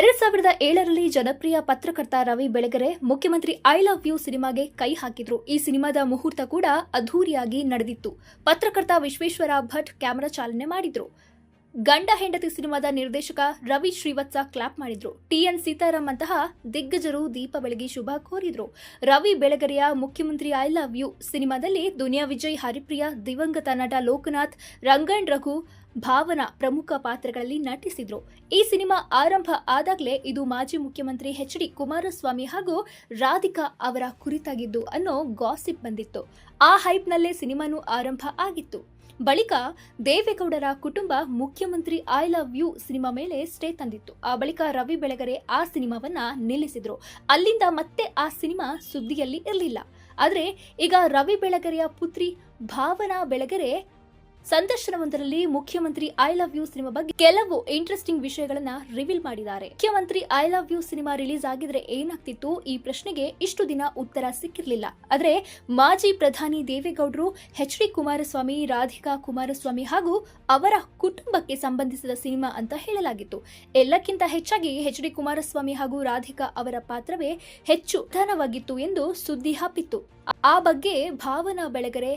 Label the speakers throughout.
Speaker 1: ಎರಡ್ ಸಾವಿರದ ಏಳರಲ್ಲಿ ಜನಪ್ರಿಯ ಪತ್ರಕರ್ತ ರವಿ ಬೆಳಗೆರೆ ಮುಖ್ಯಮಂತ್ರಿ ಐ ಲವ್ ಯು ಸಿನಿಮಾಗೆ ಕೈ ಹಾಕಿದ್ರು. ಈ ಸಿನಿಮಾದ ಮುಹೂರ್ತ ಕೂಡ ಅದ್ಧೂರಿಯಾಗಿ ನಡೆದಿತ್ತು. ಪತ್ರಕರ್ತ ವಿಶ್ವೇಶ್ವರ ಭಟ್ ಕ್ಯಾಮೆರಾ ಚಾಲನೆ ಮಾಡಿದ್ರು. ಗಂಡ ಹೆಂಡತಿ ಸಿನಿಮಾದ ನಿರ್ದೇಶಕ ರವಿ ಶ್ರೀವತ್ಸ ಕ್ಲಾಪ್ ಮಾಡಿದ್ರು. ಟಿಎನ್ ಸೀತಾರಾಮ್ ಅಂತಹ ದಿಗ್ಗಜರು ದೀಪ ಬೆಳಗಿ ಶುಭ ಕೋರಿದ್ರು. ರವಿ ಬೆಳಗರೆಯ ಮುಖ್ಯಮಂತ್ರಿ ಐ ಲವ್ ಯು ಸಿನಿಮಾದಲ್ಲಿ ದುನಿಯಾ ವಿಜಯ್, ಹರಿಪ್ರಿಯ, ದಿವಂಗತ ನಟ ಲೋಕನಾಥ್ ರಂಗಣ್ ರಘು, ಭಾವನಾ ಪ್ರಮುಖ ಪಾತ್ರಗಳಲ್ಲಿ ನಟಿಸಿದ್ರು. ಈ ಸಿನಿಮಾ ಆರಂಭ ಆದಾಗಲೇ ಇದು ಮಾಜಿ ಮುಖ್ಯಮಂತ್ರಿ ಎಚ್ ಡಿ ಕುಮಾರಸ್ವಾಮಿ ಹಾಗೂ ರಾಧಿಕಾ ಅವರ ಕುರಿತಾಗಿದ್ದು ಅನ್ನೋ ಗಾಸಿಪ್ ಬಂದಿತ್ತು. ಆ ಹೈಪ್ನಲ್ಲೇ ಸಿನಿಮಾನು ಆರಂಭ ಆಗಿತ್ತು. ಬಳಿಕ ದೇವೇಗೌಡರ ಕುಟುಂಬ Mukhyamantri I love you cinema ಮೇಲೆ ಸ್ಟೇ ತಂದಿತ್ತು. ಆ ಬಳಿಕ ರವಿ ಬೆಳಗೆರೆ ಆ ಸಿನಿಮಾವನ್ನ ನಿಲ್ಲಿಸಿದ್ರು. ಅಲ್ಲಿಂದ ಮತ್ತೆ ಆ ಸಿನಿಮಾ ಸುದ್ದಿಯಲ್ಲಿ ಇರಲಿಲ್ಲ. ಆದರೆ ಈಗ ರವಿ ಬೆಳಗೆರೆಯ ಪುತ್ರಿ ಭಾವನಾ ಬೆಳಗೆರೆ ಸಂದರ್ಶನವೊಂದರಲ್ಲಿ ಮುಖ್ಯಮಂತ್ರಿ ಐ ಲವ್ ಯು ಸಿನಿಮಾ ಬಗ್ಗೆ ಕೆಲವು ಇಂಟ್ರೆಸ್ಟಿಂಗ್ ವಿಷಯಗಳನ್ನ ರಿವೀಲ್ ಮಾಡಿದ್ದಾರೆ. Mukhyamantri I love you cinema release ಆಗಿದ್ರೆ ಏನಾಗ್ತಿತ್ತು? ಈ ಪ್ರಶ್ನೆಗೆ ಇಷ್ಟು ದಿನ ಉತ್ತರ ಸಿಕ್ಕಿರಲಿಲ್ಲ. ಆದರೆ ಮಾಜಿ ಪ್ರಧಾನಿ ದೇವೇಗೌಡರು, ಎಚ್ ಡಿ ಕುಮಾರಸ್ವಾಮಿ, ರಾಧಿಕಾ ಕುಮಾರಸ್ವಾಮಿ ಹಾಗೂ ಅವರ ಕುಟುಂಬಕ್ಕೆ ಸಂಬಂಧಿಸಿದ ಸಿನಿಮಾ ಅಂತ ಹೇಳಲಾಗಿತ್ತು. ಎಲ್ಲಕ್ಕಿಂತ ಹೆಚ್ಚಾಗಿ ಎಚ್ ಡಿ ಕುಮಾರಸ್ವಾಮಿ ಹಾಗೂ ರಾಧಿಕಾ ಅವರ ಪಾತ್ರವೇ ಹೆಚ್ಚು ಧನವಾಗಿತ್ತು ಎಂದು ಸುದ್ದಿ ಹಬ್ಬಿತ್ತು. ಆ ಬಗ್ಗೆ ಭಾವನಾ ಬೆಳಗರೆ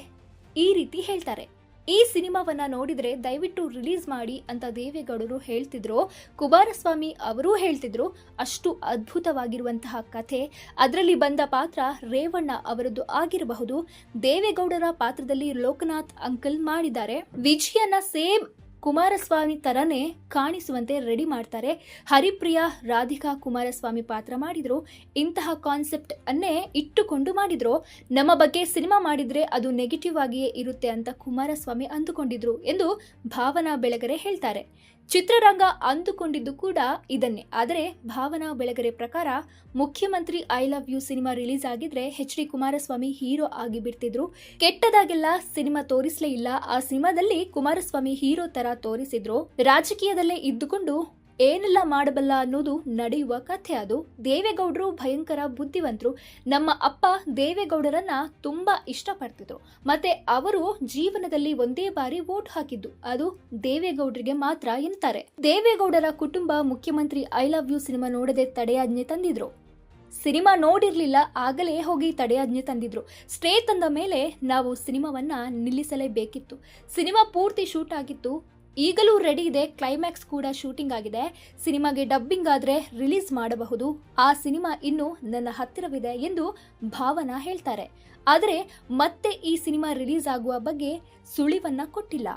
Speaker 1: ಈ ರೀತಿ ಹೇಳ್ತಾರೆ. ಈ ಸಿನಿಮಾವನ್ನ ನೋಡಿದ್ರೆ ದಯವಿಟ್ಟು ರಿಲೀಸ್ ಮಾಡಿ ಅಂತ ದೇವೇಗೌಡರು ಹೇಳ್ತಿದ್ರು. ಕುಮಾರಸ್ವಾಮಿ ಅವರೂ ಹೇಳ್ತಿದ್ರು. ಅಷ್ಟು ಅದ್ಭುತವಾಗಿರುವಂತಹ ಕಥೆ. ಅದರಲ್ಲಿ ಬಂದ ಪಾತ್ರ ರೇವಣ್ಣ ಅವರದ್ದು ಆಗಿರಬಹುದು. ದೇವೇಗೌಡರ ಪಾತ್ರದಲ್ಲಿ ಲೋಕನಾಥ್ ಅಂಕಲ್ ಮಾಡಿದ್ದಾರೆ. ವಿಜಯನ ಸೇಮ್ ಕುಮಾರಸ್ವಾಮಿ ತರನೇ ಕಾಣಿಸುವಂತೆ ರೆಡಿ ಮಾಡ್ತಾರೆ. ಹರಿಪ್ರಿಯಾ, ರಾಧಿಕಾ ಕುಮಾರಸ್ವಾಮಿ ಪಾತ್ರ ಮಾಡಿದ್ರು. ಇಂತಹ ಕಾನ್ಸೆಪ್ಟ್ ಅನ್ನೇ ಇಟ್ಟುಕೊಂಡು ಮಾಡಿದ್ರು. ನಮ್ಮ ಬಗ್ಗೆ ಸಿನಿಮಾ ಮಾಡಿದ್ರೆ ಅದು ನೆಗೆಟಿವ್ ಆಗಿಯೇ ಇರುತ್ತೆ ಅಂತ ಕುಮಾರಸ್ವಾಮಿ ಅಂದುಕೊಂಡಿದ್ರು ಎಂದು ಭಾವನಾ ಬೆಳಗರೆ ಹೇಳ್ತಾರೆ. ಚಿತ್ರರಂಗ ಅಂದುಕೊಂಡಿದ್ದು ಕೂಡ ಇದನ್ನೇ. ಆದರೆ ಭಾವನಾ ಬೆಳಗರೆ ಪ್ರಕಾರ Mukhyamantri I love you cinema release ಆಗಿದ್ರೆ ಎಚ್ ಡಿ ಕುಮಾರಸ್ವಾಮಿ ಹೀರೋ ಆಗಿ ಬಿಡ್ತಿದ್ರು. ಕೆಟ್ಟದಾಗೆಲ್ಲ ಸಿನಿಮಾ ತೋರಿಸ್ಲೇ ಇಲ್ಲ. ಆ ಸಿನಿಮಾದಲ್ಲಿ ಕುಮಾರಸ್ವಾಮಿ ಹೀರೋ ತರ ತೋರಿಸಿದ್ರು. ರಾಜಕೀಯದಲ್ಲೇ ಇದ್ದುಕೊಂಡು ಏನೆಲ್ಲ ಮಾಡಬಲ್ಲ ಅನ್ನೋದು ನಡೆಯುವ ಕಥೆ ಅದು. ದೇವೇಗೌಡರು ಭಯಂಕರ ಬುದ್ಧಿವಂತರು. ನಮ್ಮ ಅಪ್ಪ ದೇವೇಗೌಡರನ್ನ ತುಂಬಾ ಇಷ್ಟಪಡ್ತಿದ್ರು. ಮತ್ತೆ ಅವರು ಜೀವನದಲ್ಲಿ ಒಂದೇ ಬಾರಿ ವೋಟ್ ಹಾಕಿದ್ದು. ಅದು ದೇವೇಗೌಡರಿಗೆ ಮಾತ್ರ ಎಂತಾರೆ. ದೇವೇಗೌಡರ ಕುಟುಂಬ Mukhyamantri I love you cinema ನೋಡದೆ ತಡೆಯಾಜ್ಞೆ ತಂದಿದ್ರು. ಸಿನಿಮಾ ನೋಡಿರ್ಲಿಲ್ಲ, ಆಗಲೇ ಹೋಗಿ ತಡೆಯಾಜ್ಞೆ ತಂದಿದ್ರು. ಸ್ಟೇ ತಂದ ಮೇಲೆ ನಾವು ಸಿನಿಮಾವನ್ನ ನಿಲ್ಲಿಸಲೇಬೇಕಿತ್ತು. ಸಿನಿಮಾ ಪೂರ್ತಿ ಶೂಟ್ ಆಗಿತ್ತು. ಈಗಲೂ ರೆಡಿ ಇದೆ ಕ್ಲೈಮ್ಯಾಕ್ಸ್ ಕೂಡ ಶೂಟಿಂಗ್ ಆಗಿದೆ. ಸಿನಿಮಾಗೆ ಡಬ್ಬಿಂಗ್ ಆದ್ರೆ ರಿಲೀಸ್ ಮಾಡಬಹುದು. ಆ ಸಿನಿಮಾ ಇನ್ನು ನನ್ನ ಹತ್ತಿರವಿದೆ ಎಂದು ಭಾವನಾ ಹೇಳ್ತಾರೆ. ಆದರೆ ಮತ್ತೆ ಈ ಸಿನಿಮಾ ರಿಲೀಸ್ ಆಗುವ ಬಗ್ಗೆ ಸುಳಿವನ್ನ ಕೊಟ್ಟಿಲ್ಲ.